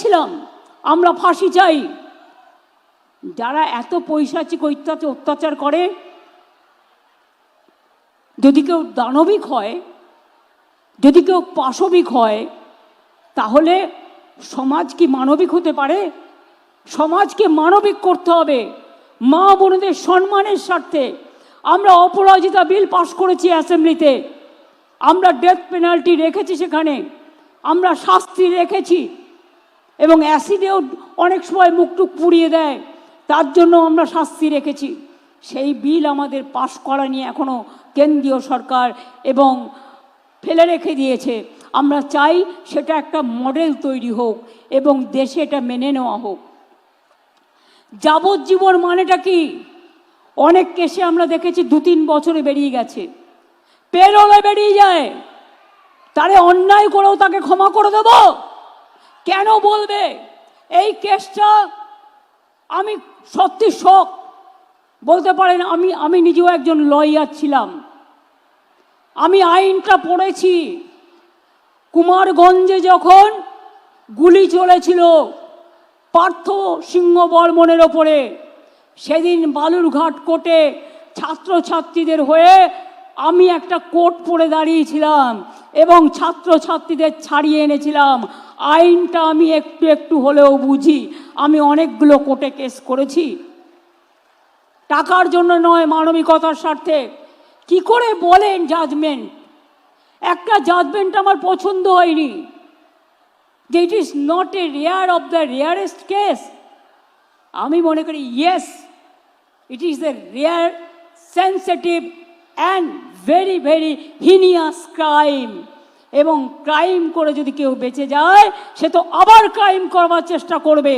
বলেছিলাম, আমরা ফাঁসি চাই। যারা এত পৈশাচিক অত্যাচার অত্যাচার করে, যদি কেউ দানবিক হয়, যদি কেউ পাশবিক হয়, তাহলে সমাজ কি মানবিক হতে পারে? সমাজকে মানবিক করতে হবে। মা বোনদের সম্মানের স্বার্থে আমরা অপরাজিতা বিল পাশ করেছি অ্যাসেম্বলিতে। আমরা ডেথ পেনাল্টি রেখেছি সেখানে। আমরা শাস্তি রেখেছি। এবং অ্যাসিডেও অনেক সময় মুখটুক পুড়িয়ে দেয়। তার জন্য আমরা শাস্তি রেখেছি। সেই বিল আমাদের পাশ করা নিয়ে এখনও কেন্দ্রীয় সরকার এবং ফেলে রেখে দিয়েছে। আমরা চাই সেটা একটা মডেল তৈরি হোক এবং দেশে এটা মেনে নেওয়া হোক। যাবজ্জীবন মানেটা কি? অনেক কেসে আমরা দেখেছি দু তিন বছরে বেরিয়ে গেছে। পেরোলে বেরিয়ে যায়। তারে অন্যায় করেও তাকে ক্ষমা করে দেব। কেন বলবে? এই কেসটা আমি সত্যি শখ বলতে পারেন, আমি আমি নিজেও একজন লয়ার ছিলাম। আমি আইনটা পড়েছি। কুমারগঞ্জে যখন গুলি চলেছিল পার্থ সিংহ বর্মনের ওপরে, সেদিন বালুরঘাট কোর্টে ছাত্রছাত্রীদের হয়ে আমি একটা কোট পরে দাঁড়িয়েছিলাম। এবং ছাত্রছাত্রীদের ছাড়িয়ে এনেছিলাম। আইনটা আমি একটু একটু হলেও বুঝি। আমি অনেকগুলো কোর্টে কেস করেছি। টাকার জন্য নয়, মানবিকতার স্বার্থে। কি করে বলেন জাজমেন্ট একটা জাজমেন্ট আমার পছন্দ হয়নি। যে it is not a rare of the rarest case আমি মনে করি yes it is the rare sensitive and very very heinous crime এবং ক্রাইম করে যদি কেউ বেঁচে যায়, সে তো আবার ক্রাইম করবার চেষ্টা করবে।